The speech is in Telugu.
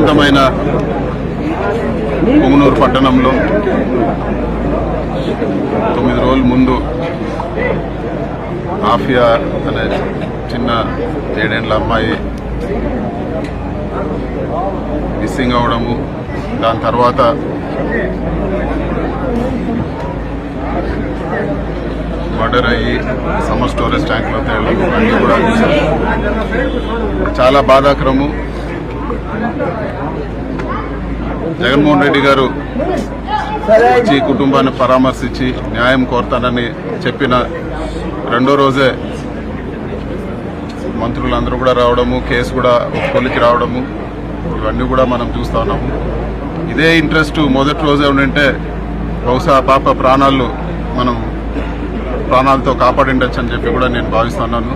ప్రశాంతమైన పొంగునూరు పట్టణంలో తొమ్మిది రోజుల ముందు ఆఫియా అనే చిన్న ఏడేండ్ల అమ్మాయి మిస్సింగ్ అవడము దాని తర్వాత మర్డర్ అయ్యి సమ్మర్ స్టోరేజ్ ట్యాంక్లో తేలడం అన్నీ కూడా చాలా బాధాకరము. జగన్మోహన్ రెడ్డి గారు వచ్చి కుటుంబాన్ని పరామర్శించి న్యాయం కోరతానని చెప్పిన రెండో రోజే మంత్రులందరూ కూడా రావడము కేసు కూడా ఒక కొలికి రావడము ఇవన్నీ కూడా మనం చూస్తా ఉన్నాము. ఇదే ఇంట్రెస్ట్ మొదటి రోజే ఉండింటే బహుశా పాప ప్రాణాలు మనం ప్రాణాలతో కాపాడిండొచ్చు అని చెప్పి కూడా నేను భావిస్తున్నాను